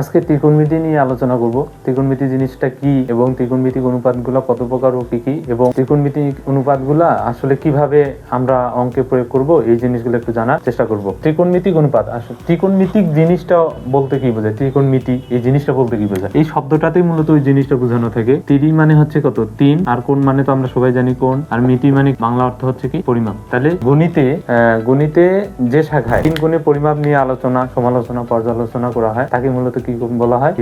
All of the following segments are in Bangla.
আজকে ত্রিকোণমিতি নিয়ে আলোচনা করব। ত্রিকোণমিতি জিনিসটা কি এবং ত্রিকোণমিতিক অনুপাতগুলো কত প্রকার ও কি কি? এবং ত্রিকোণমিতিক অনুপাতগুলা আসলে কীভাবে আমরা অঙ্কে প্রয়োগ করব, এই জিনিসগুলো একটু জানার চেষ্টা করব। ত্রিকোণমিতিক অনুপাত আসলে ত্রিকোণমিতিক জিনিসটা বলতে কি বোঝায়? ত্রিকোণমিতি, এই জিনিসটা বলতে কি বোঝায়? এই শব্দটাতেই মূলত ওই জিনিসটা বোঝানো থাকে। তিরি মানে হচ্ছে কত? তিন। আর কোন মানে তো আমরা সবাই জানি কোন। আর মিতি মানে বাংলা অর্থ হচ্ছে কি? পরিমাপ। তাহলে গণিতে গণিতে যে শাখায় তিন কোণের পরিমাপ নিয়ে আলোচনা, সমালোচনা, পর্যালোচনা করা হয়, তাকে মূলত বলা হয়?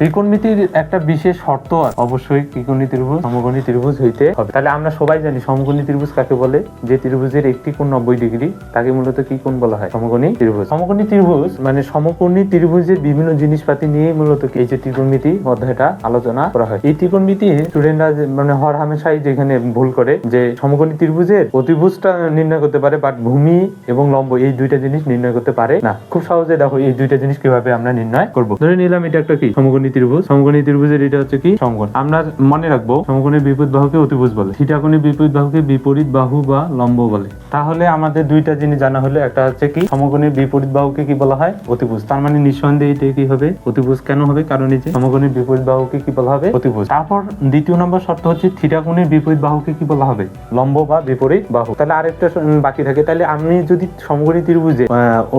ত্রিকোণমিতির একটা বিশেষ শর্ত। অবশ্যই ত্রিকোণী ত্রিভুজ সমকোণী ত্রিভুজ হইতে হবে। তাহলে আমরা সবাই জানি সমকোণী ত্রিভুজ কাকে বলে? যে ত্রিভুজের একটি কোণ নব্বই ডিগ্রি, তাকে মূলত কি কোণ বলা হয়? সমকোণী ত্রিভুজ। সমকোণী ত্রিভুজ মানে সমকোণী ত্রিভুজের বিভিন্ন জিনিসপাতি নিয়ে মূলত এই যে ত্রিকোণমিতি অধ্যায়টা আলোচনা করা হয়। এই ত্রিকোণমিতি স্টুডেন্টরা মানে হর হামেশাই যেখানে ভুল করে, যে সমকোণী ত্রিভুজের অতিভুজটা নির্ণয় করতে পারে বাট ভূমি এবং লম্ব এই দুইটা জিনিস নির্ণয় করতে পারে না। খুব সহজে দেখো এই দুইটা জিনিস কীভাবে আমরা নির্ণয় করব। ধরে নিলাম এটা একটা কি? সমকোণী ত্রিভুজ। সমকোণী ত্রিভুজের এটা হচ্ছে কি? সমকোণ। আমরা মনে রাখব সমকোণের বিপরীত বাহুকে অতিভুজ বলে। থিটাকোণের বিপরীত বাহুকে বিপরীত বাহু বা লম্ব বলে। তাহলে আমাদের দুইটা জিনিস জানা হলো। একটা হচ্ছে কি? সমকোণের বিপরীত বাহুকে কি বলা হয়? অতিভুজ। তার মানে নিঃসন্দেহে এটা কি হবে? অতিভুজ কেন হবে? কারণ এই যে সমকোণের বিপরীত বাহুকে কি বলা হবে? অতিভুজ। তারপর দ্বিতীয় নম্বর শর্ত হচ্ছে থিটাকোণের বিপরীত বাহুকে কি বলা হবে? লম্ব বা বিপরীত বাহু। তাহলে আরেকটা বাকি থাকে। তাহলে আমি যদি সমকোণী ত্রিভুজে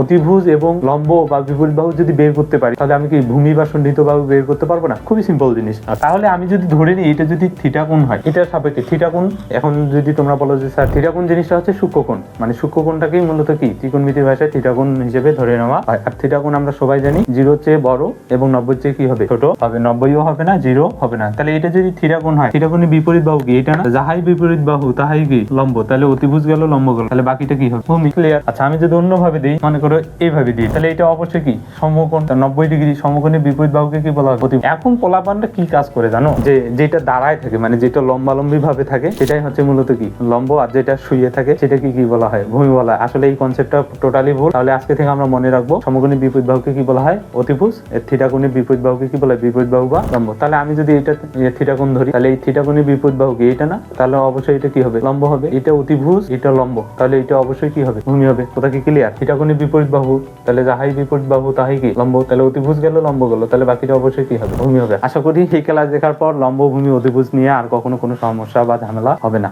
অতিভুজ এবং লম্ব বা বিপরীত বাহু যদি বের করতে পারি, তাহলে আমি কি ভূমি বা সন্নিহিত বাহু বের করতে পারব না? খুবই সিম্পল জিনিস। তাহলে আমি যদি ধরে নিই, এটা যদি থিটা কোণ হয়, এটার সাপেক্ষে থিটা কোণ এখন যদি তোমরা বলো যে, স্যার থিটা কোণ জিনিসটা হচ্ছে সূক্ষ্মকোণ। মানে সূক্ষ্মকোণটাকেই মূলত কি? ত্রিকোণমিতির ভাষায় থিটা কোণ হিসেবে ধরে নেওয়া হয়। আর থিটা কোণ আমরা সবাই জানি জিরো চেয়ে বড় এবং নব্বই চেয়ে কি হবে? ছোট হবে। নব্বইও হবে না, জিরো হবে না। তাহলে এটা যদি থিটা কোণ হয় থিটা কোণের বিপরীত বাহু কি? এটা না? যাহাই বিপরীত বাহু, তাহাই কি? লম্ব। তাহলে অতিভুজ গেল, লম্ব গেল। তাহলে বাকিটা কি হবে? ভূমি ক্লিয়ার আচ্ছা আমি যদি অন্যভাবে দিই, মনে করো এইভাবে দিই, তাহলে এটা অবশ্যই কি? সমকোণ। নব্বই ডিগ্রি সমকোণের বিপরীত বাহুকে কি বলা হয়? অতিভুজ। এখন পোলাপানটা কি কাজ করে জানো? যে যেটা দাঁড়ায় থাকে মানে যেটা লম্বালম্বি ভাবে থাকে, সেটাই হচ্ছে মূলত কি? লম্ব আর যেটা শুয়ে থাকে সেটা কি কি বলা হয়? ভূমি বলা হয়। আসলে এই কনসেপ্টটা টোটালি ভুল। তাহলে আজকে থেকে আমরা মনে রাখব সমকোণের বিপরীত বাহুকে কি বলা হয়? অতিভুজ। এর থিটা কোণের বিপরীত বাহুকে কি বলা হয়? বিপরীত বাহু বা লম্ব। তাহলে আমি যদি এটা থিটা কোণ ধরি, তাহলে এই থিটা কোণের বিপরীত বাহু কি এটা না? তাহলে অবশ্যই এটা কি হবে? লম্ব হবে। এটা অতিভুজ, এটা লম্ব। তাহলে এটা অবশ্যই কি হবে? ভূমি হবে। কোথা কি ক্লিয়ার থিটা কোণের বিপরীত বাহু। তাহলে যাহাই বিপরীত বাহু, তাহাই কি? লম্ব। তাহলে অতিভুজ গেল লম্ব গেল, তাহলে বাকিটা অবশ্যই কি হবে? ভূমি হবে। আশা করি সেই খেলা দেখার পর লম্ব ভূমি অধিভুজ নিয়ে আর কখনো কোনো সমস্যা বা ঝামেলা হবে না।